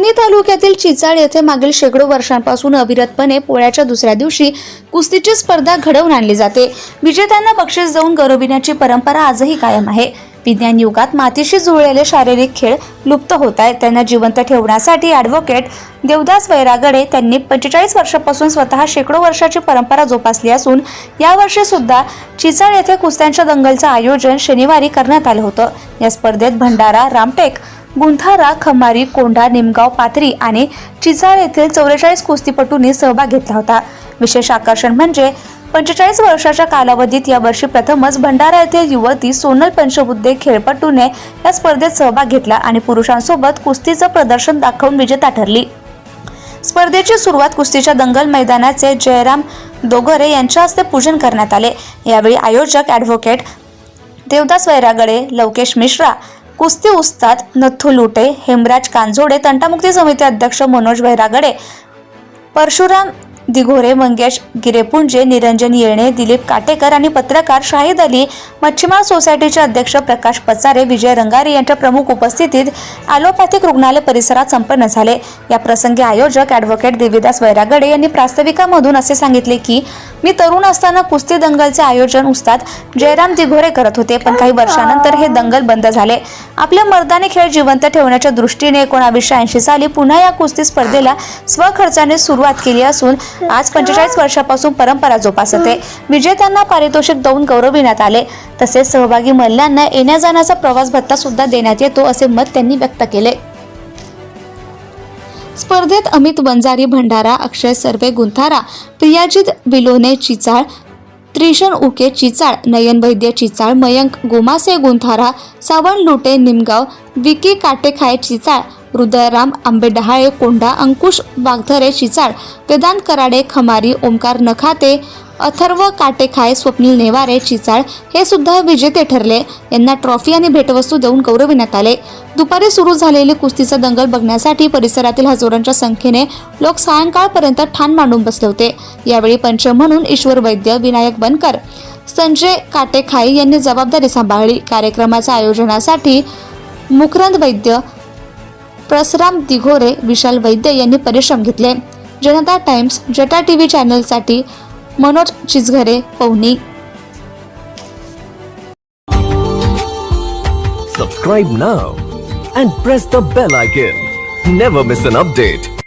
लोणी तालुक्यातील चिचाळ येथे मागील शेकडो वर्षांपासून अविरतपणे पोळ्याच्या दुसऱ्या दिवशी कुस्तीची स्पर्धा घडवून आणली जाते. विजेत्यांना बक्षीस देऊन गौरविण्याची परंपरा आजही कायम आहे. विज्ञान युगात मातीशी जुळलेले शारीरिक खेळ लुप्त होत आहेत. त्यांना जिवंत ठेवण्यासाठी ॲडव्होकेट देवदास वैरागडे त्यांनी पंचेचाळीस वर्षापासून स्वतः शेकडो वर्षाची परंपरा जोपासली असून यावर्षी सुद्धा चिचाळ येथे कुस्त्यांच्या दंगलचं आयोजन शनिवारी करण्यात आलं होतं. या स्पर्धेत भंडारा रामटेक गुंथारा खमारी कोंढा निमगाव पाथरी आणि चिचाळ येथील चौवेचाळीस कुस्तीपटूंनी सहभाग घेतला होता. विशेष आकर्षण म्हणजे पंचेचाळीस वर्षाच्या कालावधीत यावर्षी प्रथमच भंडारा येथील युवती सोनल पंचबुद्धे खेळपटूने या स्पर्धेत सहभाग घेतला आणि पुरुषांसोबत कुस्तीचं प्रदर्शन दाखवून विजेता ठरली. स्पर्धेची सुरुवात कुस्तीच्या दंगल मैदानाचे जयराम दोगरे यांच्या हस्ते पूजन करण्यात आले. यावेळी आयोजक ॲडव्होकेट देवदास वैरागडे लवकेश मिश्रा कुस्ती उस्ताद नथू लुटे हेमराज कांजोडे तंटामुक्ती समिती अध्यक्ष मनोज भैरागडे परशुराम दिघोरे मंगेश गिरेपुंजे निरंजन येणे दिलीप काटेकर आणि पत्रकार शाहिद अली मच्छीमार सोसायटीचे अध्यक्ष प्रकाश पचारे विजय रंगारी यांच्या प्रमुख उपस्थितीत ॲलोपॅथिक रुग्णालय परिसरात संपन्न झाले. या प्रसंगी आयोजक ॲडव्होकेट देवीदास वैरागडे यांनी प्रास्ताविकामधून असे सांगितले की मी तरुण असताना कुस्ती दंगलचे आयोजन उस्ताद जयराम दिघोरे करत होते पण काही वर्षानंतर हे दंगल बंद झाले. आपले मर्दानी खेळ जिवंत ठेवण्याच्या दृष्टीने एकोणावीसशे ऐंशी साली पुन्हा या कुस्ती स्पर्धेला स्वखर्चाने सुरुवात केली असून आज पंचेचाळीस वर्षापासून परंपरा जोपासते. विजेत्यांना पारितोषिक देऊन गौरविण्यात आले. तसेच सहभागी मल्ल्यांना येण्या जाण्याचा प्रवास भत्ता सुद्धा देण्यात येतो असे मत त्यांनी व्यक्त केले. स्पर्धेत अमित वंजारी भंडारा अक्षय सर्वे गुंथारा प्रियाजित बिलोने चिचाळ त्रिशन उके चिचाळ नयन वैद्य चिचाळ मयंक गोमासे गुंथारा सावण लुटे निमगाव विकी काटेखाय चिचाळ हृदयराम आंबे डहाळे अंकुश वाघधरे चिचाळ वेदांत कराडे खमारी ओमकार नखाते अथर्व काटेखाय स्वप्नील नेवारे चिचाळ हे सुद्धा विजेते ठरले. यांना ट्रॉफी आणि भेटवस्तू देऊन गौरविण्यात आले. दुपारी सुरू झालेली कुस्तीचा दंगल बघण्यासाठी परिसरातील हजारोंच्या संख्येने लोक सायंकाळपर्यंत ठाण मांडून बसले होते. यावेळी पंच म्हणून ईश्वर वैद्य विनायक बनकर संजय काटेखाई यांनी जबाबदारी सांभाळली. कार्यक्रमाच्या आयोजनासाठी मुखरंद वैद्य प्रसराम दिघोरे विशाल वैद्य यांनी परिश्रम घेतले. जनता टाइम्स जटा T V चॅनलसाठी Manoj Chichghare Pauni Subscribe now and press the bell icon. Never miss an update.